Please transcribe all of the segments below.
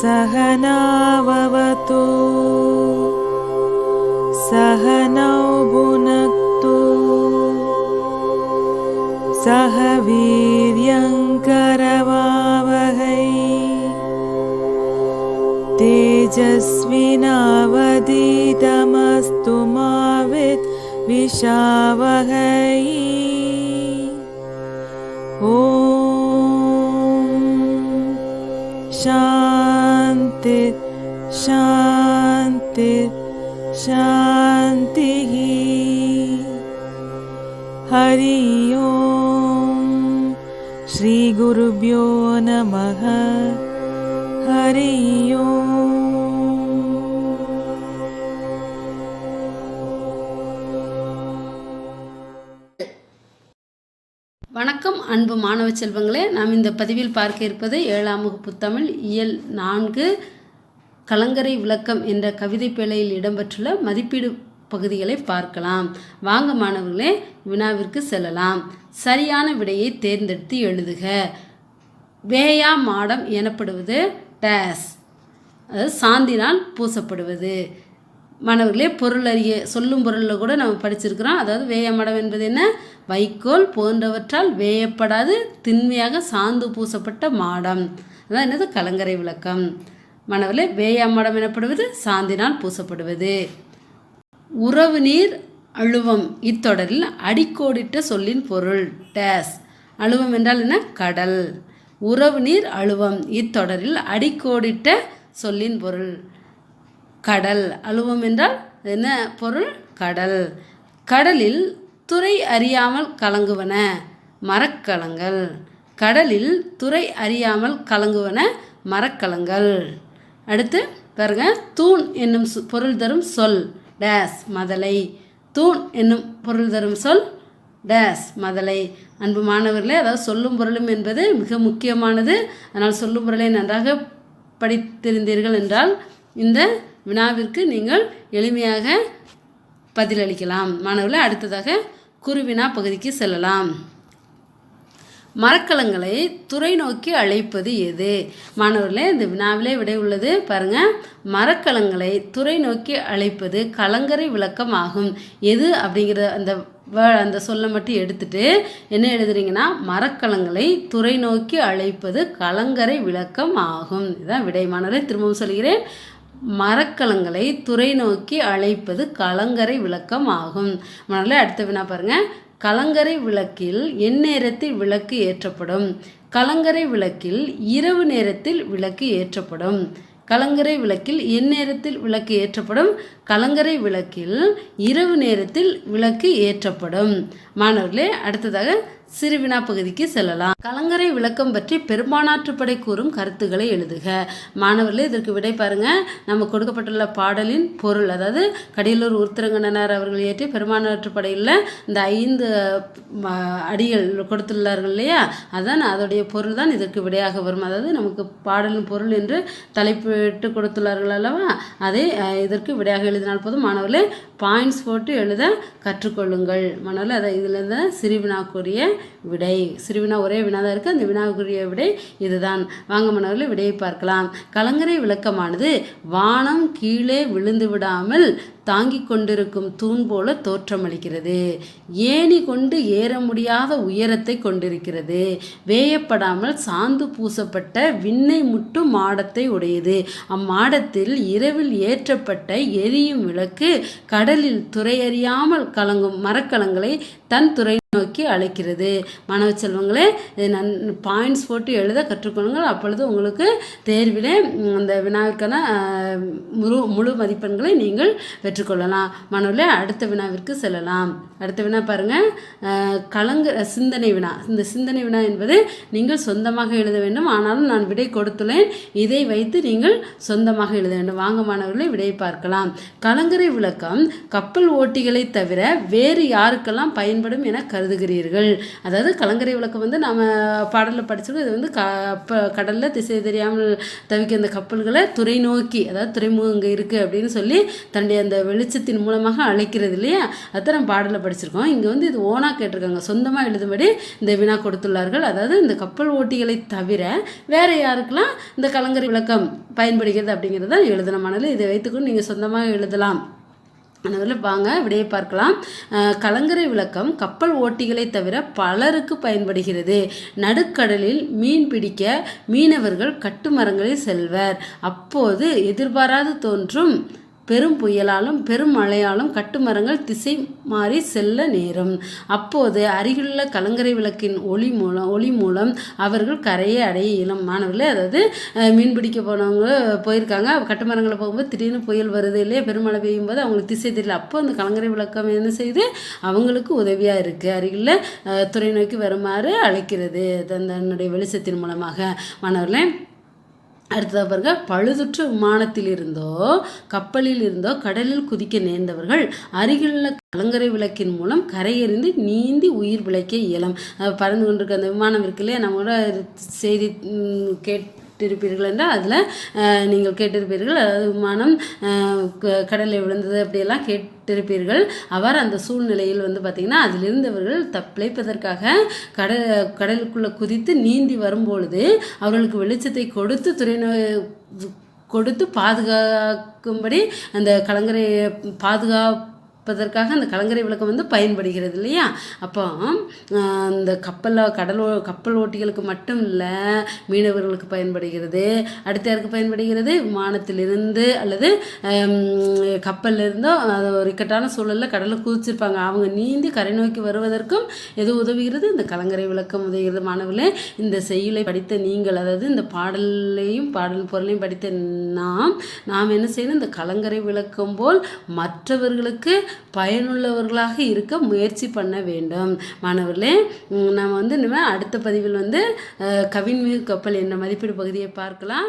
सहनाववतु सहनौ भुनक्तु सह वीर्यङ्करवावहै तेजस्विनावधीतमस्तु मा विद्विषावहै शान्ति शान्ति शान्तिः हरि ओम् श्रीगुरुभ्यो नमः हरि ओम् வணக்கம் அன்பு மாணவ செல்வங்களே நாம் இந்த பதிவில் பார்க்க இருப்பது ஏழாம் வகுப்பு தமிழ் இயல் நான்கு கலங்கரை விளக்கம் என்ற கவிதை பேழையில் இடம்பெற்றுள்ள மதிப்பீடு பகுதிகளை பார்க்கலாம். வாங்க மாணவர்களே வினாவிற்கு செல்லலாம். சரியான விடையை தேர்ந்தெடுத்து எழுதுக. வேயா மாடம் எனப்படுவது டேஸ். அதாவது சாந்தினால் பூசப்படுவது. மாணவர்களே பொருள் அறிய சொல்லும் பொருளில் கூட நம்ம படிச்சிருக்கிறோம். அதாவது வேயமடம் என்பது என்ன? வைக்கோல் போன்றவற்றால் வேயப்படாது திண்மையாக சாந்து பூசப்பட்ட மாடம். அதான் என்னது? கலங்கரை விளக்கம். மாணவர்களே வேயாமடம் எனப்படுவது சாந்தினால் பூசப்படுவது. உறவு நீர் அழுவம் இத்தொடரில் அடிக்கோடிட்ட சொல்லின் பொருள் டேஸ். அழுவம் என்றால் என்ன? கடல். உறவு நீர் அழுவம் இத்தொடரில் அடிக்கோடிட்ட சொல்லின் பொருள் கடல். அழுவம் என்றால் என்ன பொருள்? கடல். கடலில் துறை அறியாமல் கலங்குவன மரக்கலங்கள். கடலில் துறை அறியாமல் கலங்குவன மரக்கலங்கள். அடுத்து பாருங்க தூண் என்னும் பொருள் தரும் சொல் டேஸ் மதலை. தூண் என்னும் பொருள் தரும் சொல் டேஸ் மதலை. அன்பு மாணவர்களே அதாவது சொல்லும் பொருளும் என்பது மிக முக்கியமானது. அதனால் சொல்லும் பொருளை நன்றாக படித்திருந்தீர்கள் என்றால் இந்த வினாவிற்கு நீங்கள் எளிமையாக பதிலளிக்கலாம். மாணவர்களை அடுத்ததாக குருவினா பகுதிக்கு செல்லலாம். மரக்கலங்களை துறை நோக்கி அழைப்பது எது? மாணவர்களே இந்த வினாவிலே விடை உள்ளது. பாருங்க. மரக்கலங்களை துறை நோக்கி அழைப்பது கலங்கரை விளக்கம் ஆகும். எது அப்படிங்கிற அந்த வ- அந்த சொல்லை மட்டும் எடுத்துட்டு என்ன எழுதுறீங்கன்னா மரக்கலங்களை துறை நோக்கி அழைப்பது கலங்கரை விளக்கம் ஆகும். இதுதான் விடை. மாணவரை திரும்பவும் சொல்கிறேன். மரக்கலங்களை துறை நோக்கி அழைப்பது கலங்கரை விளக்கம் ஆகும். மாணவர்களே அடுத்த வினா பாருங்கள் கலங்கரை விளக்கில் எந்நேரத்தில் விளக்கு ஏற்றப்படும். கலங்கரை விளக்கில் இரவு நேரத்தில் விளக்கு ஏற்றப்படும். கலங்கரை விளக்கில் எந்நேரத்தில் விளக்கு ஏற்றப்படும். கலங்கரை விளக்கில் இரவு நேரத்தில் விளக்கு ஏற்றப்படும். மாணவர்களே அடுத்ததாக சிறுவினா பகுதிக்கு செல்லலாம். கலங்கரை விளக்கம் பற்றி பெரும்பானாற்றுப்படை கூறும் கருத்துக்களை எழுதுக. மாணவர்களே இதற்கு விடை பாருங்க. நம்ம கொடுக்கப்பட்டுள்ள பாடலின் பொருள் அதாவது கடியலூர் உருத்திரங்கண்ணனார் அவர்கள் ஏற்றி பெரும்பானாற்றுப்படையில் இந்த ஐந்து அடிகள் கொடுத்துள்ளார்கள் இல்லையா? அதான் அதோடைய பொருள் தான் இதற்கு விடையாக வரும். அதாவது நமக்கு பாடலின் பொருள் என்று தலைப்பிட்டு கொடுத்துள்ளார்கள் அல்லவா? அதை இதற்கு விடையாக எழுதினால் போதும். மாணவர்களே பாயிண்ட்ஸ் போட்டு எழுத கற்றுக்கொள்ளுங்கள். மாணவர்களே அதை இதில் இருந்த சிறுவினாக்குரிய விடை. சிறுவினா ஒரே வினா தான் இருக்குது அந்த வினாவுக்குரிய விடை இதுதான். வாங்க மாணவர்களே விடையை பார்க்கலாம். கலங்கரை விளக்கமானது வானம் கீழே விழுந்து விடாமல் தாங்கிக் கொண்டிருக்கும் தூண் போல தோற்றமளிக்கிறது. ஏணி கொண்டு ஏற முடியாத உயரத்தை கொண்டிருக்கிறது. வேயப்படாமல் சாந்து பூசப்பட்ட விண்ணை முட்டும் மாடத்தை உடையது. அம்மாடத்தில் இரவில் ஏற்றப்பட்ட எரியும் விளக்கு கடலில் துறையறியாமல் கலங்கும் மரக்கலங்களை தன் துறை நோக்கி அழைக்கிறது. மாணவ செல்வங்களே நன் பாயிண்ட்ஸ் போட்டு எழுத கற்றுக்கொள்ளுங்கள். அப்பொழுது உங்களுக்கு தேர்விலே அந்த வினாவிற்கான முழு முழு மதிப்பெண்களை நீங்கள் பெற்றுக்கொள்ளலாம் மனோல அடுத்த வினாவிற்கு செல்லலாம். அடுத்த வினா பாருங்கள் அஹ், கலங்க சிந்தனை வினா. இந்த சிந்தனை வினா என்பது நீங்கள் சொந்தமாக எழுத வேண்டும். ஆனாலும் நான் விடை கொடுத்துள்ளேன். இதை வைத்து நீங்கள் சொந்தமாக எழுத வேண்டும். வாங்க மாணவர்களை விடையை பார்க்கலாம். கலங்கரை விளக்கம் கப்பல் ஓட்டிகளை தவிர வேறு யாருக்கெல்லாம் பயன்படும் என கருதுகிறீர்கள்? அதாவது கலங்கரை விளக்கம் வந்து நாம் பாடலில் படிச்சிருக்கோம் இது வந்து கப்ப கடலில் திசை தெரியாமல் தவிக்க அந்த கப்பல்களை துறை நோக்கி அதாவது துறைமுகம் இங்கே இருக்குது அப்படின்னு சொல்லி தன்னுடைய அந்த வெளிச்சத்தின் மூலமாக அழைக்கிறது இல்லையா? அத்தனை பாடலை படிச்சிருக்கோம். இங்கே வந்து இது ஓனாக கேட்டிருக்காங்க. சொந்தமாக எழுதும்படி இந்த வினா கொடுத்துள்ளார்கள். அதாவது இந்த கப்பல் ஓட்டிகளை தவிர வேற யாருக்கெல்லாம் இந்த கலங்கரை விளக்கம் பயன்படுகிறது அப்படிங்கிறத எழுதணுமானது இதை வைத்துக்கொண்டு நீங்கள் சொந்தமாக எழுதலாம். அதனால் வாங்க விடையை பார்க்கலாம். கலங்கரை விளக்கம் கப்பல் ஓட்டிகளை தவிர பலருக்கு பயன்படுகிறது. நடுக்கடலில் மீன் பிடிக்க மீனவர்கள் கட்டுமரங்களில் செல்வர். அப்போது எதிர்பாராது தோன்றும் பெரும் புயலாலும் பெரும் மழையாலும் கட்டுமரங்கள் திசை மாறி செல்ல நேரும். அப்போது அருகிலுள்ள கலங்கரை விளக்கின் ஒளி மூலம் ஒளி மூலம் அவர்கள் கரையை அடைய இயலும். மாணவர்களே அதாவது மீன் பிடிக்க போனவங்க போயிருக்காங்க. கட்டுமரங்களை போகும்போது திடீர்னு புயல் வருது இல்லையா பெருமழை பெய்யும் போது அவங்களுக்கு திசை தெரியல. அப்போ அந்த கலங்கரை விளக்கம் என்ன செய்யுது அவங்களுக்கு உதவியாக இருக்குது அருகில் துறை நோக்கி வருமாறு அழைக்கிறது. தன்னுடைய வெளிச்சத்தின் மூலமாக. மாணவர்களே அடுத்ததாக பாருங்க பழுதுற்ற விமானத்தில் இருந்தோ கப்பலில் இருந்தோ கடலில் குதிக்க நேர்ந்தவர்கள் அருகிலுள்ள கலங்கரை விளக்கின் மூலம் கரையறிந்து நீந்தி உயிர் பிழைக்க இயலும். பறந்து கொண்டிருக்க அந்த விமானம் இருக்கு இல்லையா? நம்மளோட செய்தி கேட் கேட்டிருப்பீர்கள் என்றால் அதில் நீங்கள் கேட்டிருப்பீர்கள் அதாவது விமானம் க- கடலில் விழுந்தது அப்படியெல்லாம் கேட்டிருப்பீர்கள். அவர் அந்த சூழ்நிலையில் வந்து பார்த்திங்கன்னா அதிலிருந்தவர்கள் தப்பிழைப்பதற்காக கடல் கடலுக்குள்ளே குதித்து நீந்தி வரும்பொழுது அவர்களுக்கு வெளிச்சத்தை கொடுத்து துறை கொடுத்து பாதுகாக்கும்படி அந்த கலங்கரை பாதுகாப்பதற்காக அந்த கலங்கரை விளக்கம் வந்து பயன்படுகிறது இல்லையா? அப்போ இந்த அந்த கப்பலில் கடல் ஓ- கப்பல் ஓட்டிகளுக்கு மட்டும் இல்லை மீனவர்களுக்கு பயன்படுகிறது அடுத்து யாருக்கு பயன்படுகிறது? விமானத்திலிருந்து அல்லது கப்பல்லிருந்தோ இருந்தோ அது ஒரு இக்கட்டான சூழலில் கடலில் குதிச்சிருப்பாங்க. அவங்க நீந்தி கரை நோக்கி வருவதற்கும் எது உதவுகிறது? இந்த கலங்கரை விளக்கம் உதவுகிறது. மாணவர்களே இந்த செய்யுளை படித்த நீங்கள் அதாவது இந்த பாடலையும் பாடல் பொருளையும் படித்த நாம் நாம் என்ன செய்யணும்? இந்த கலங்கரை விளக்கம் போல் மற்றவர்களுக்கு பயனுள்ளவர்களாக இருக்க முயற்சி பண்ண வேண்டும். மாணவர்களே உம், நாம் வந்து இனிமேல் அடுத்த பதிவில் வந்து கவின் கவின்மிகு கப்பல் என்ற மதிப்பீடு பகுதியை பார்க்கலாம்.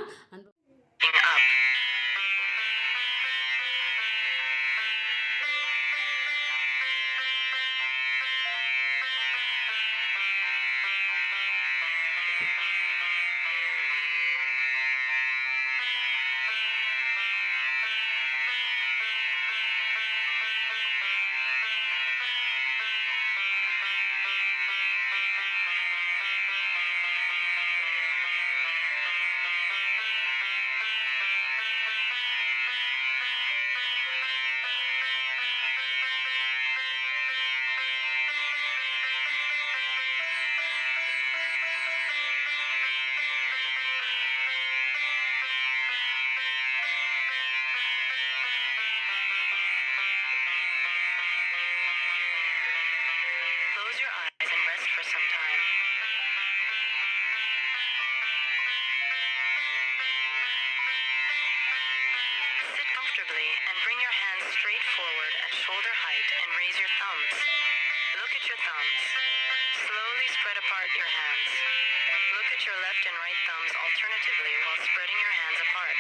And bring your hands straight forward at shoulder height and raise your thumbs. Look at your thumbs. Slowly spread apart your hands. Look at your left and right thumbs alternatively while spreading your hands apart.